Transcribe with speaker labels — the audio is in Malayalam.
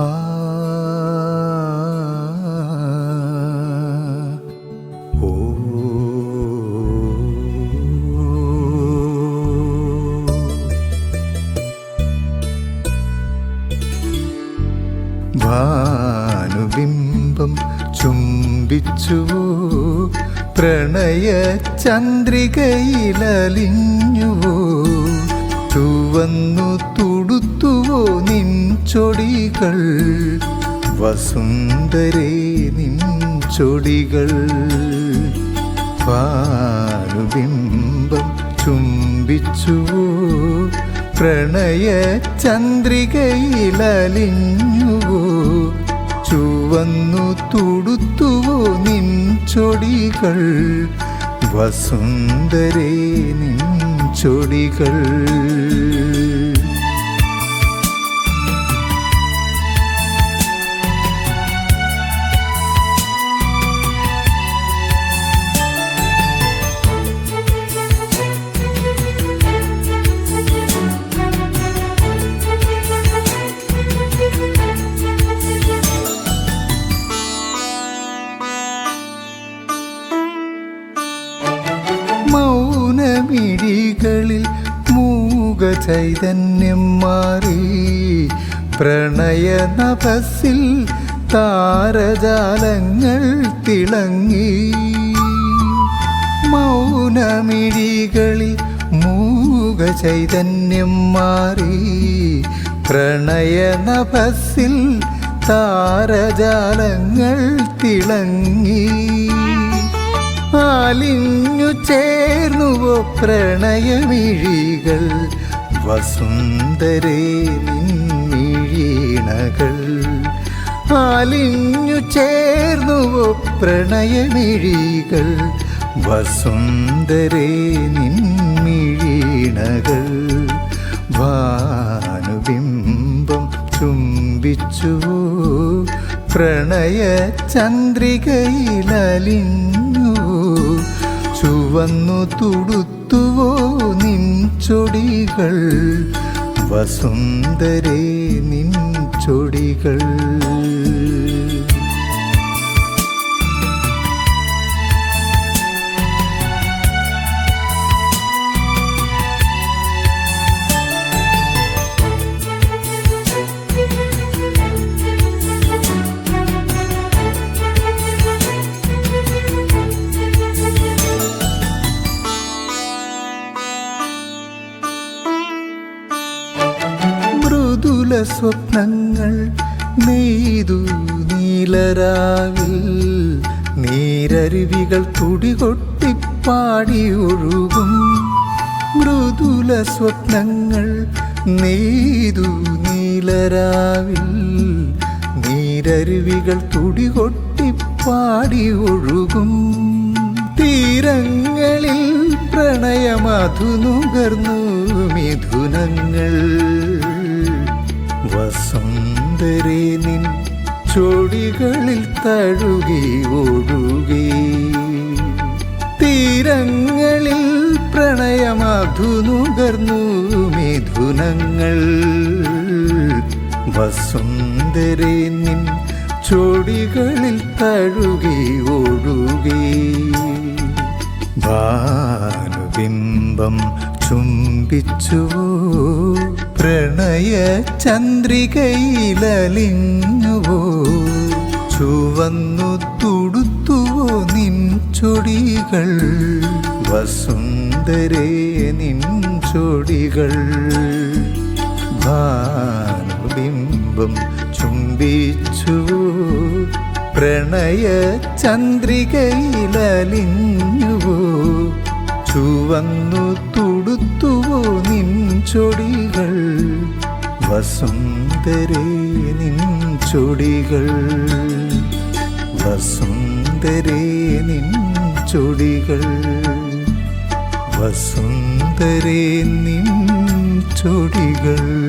Speaker 1: Ah. ചുംബിച്ചുവോ പ്രണയ ചന്ദ്രികയിലലിഞ്ഞുവോ ചുവന്നു തുടുത്തുവോ നിൻ ചൊടികൾ? വസുന്ധരേ നിൻ ചൊടികൾ. ഭാനുബിംബം ചുംബിച്ചുവോ പ്രണയ ചന്ദ്രികയിലലിഞ്ഞുവോ ചുവന്നു തുടുത്തുവോ നിൻ ചൊടികൾ? വസുന്ധരേ നിൻ ചൊടികൾ. മൂക ചൈതന്യം മാറി പ്രണയ നഭസിൽ താരജാലങ്ങൾ തിളങ്ങി. മൗനമിഴികളിൽ മൂക ചൈതന്യം മാറി പ്രണയ നഭസിൽ താരജാലങ്ങൾ തിളങ്ങി. ആലിഞ്ഞു ചേർന്നുവോ പ്രണയമിഴികൾ വസുന്ധരേ നിൻമിഴീണകൾ ആലിഞ്ഞു ചേർന്നുവോ പ്രണയമിഴികൾ. വസുന്ധരേ നിന്നിഴീണകൾ. ഭാനുബിംബം ചുംബിച്ചു. പ്രണയ ചന്ദ്രികയിലലിഞ്ഞു. ചുവന്നു തുടുത്തുവോ ചൊടികൾ വസുന്ധരേ നിൻ ചൊടികൾ മൃദുല സ്വപ്നങ്ങൾ നെയ്തു നീലരാവിൽ നീരരുവികൾ തുടികൊട്ടിപ്പാടി ഒഴുകും. മൃദുല സ്വപ്നങ്ങൾ നെയ്തു നീലരാവിൽ നീരരുവികൾ തുടികൊട്ടിപ്പാടി ഒഴുകും. തീരങ്ങളിൽ പ്രണയമധു നുകർന്നു മിഥുനങ്ങൾ വസുന്ധരേ നിൻ ചൊടികളിൽ തഴുകി ഒഴുകി. തീരങ്ങളിൽ പ്രണയമധുനുകർന്നു മിഥുനങ്ങൾ. വസുന്ധരേ നിൻ ചൊടികളിൽ തഴുകി ഒഴുകി. ഭാനുബിംബം ചുംബിച്ചു. പ്രണയ ചന്ദ്രികയിലലിഞ്ഞുവോ ചുവന്നു തുടുത്തുവോ നിൻ ചൊടികൾ? വസുന്ധരേ നിൻ ചൊടികൾ. ഭാനുബിംബം ചുംബിച്ചു. പ്രണയ ചന്ദ്രികയിലലിഞ്ഞുവോ ചുവന്നു തുടുത്തുവോ നിൻ ചൊടികൾ? വസുന്ധരേ നിൻ ചൊടികൾ. വസുന്ധരേ നിൻ ചൊടികൾ. വസുന്ധരേ നിൻ ചൊടികൾ.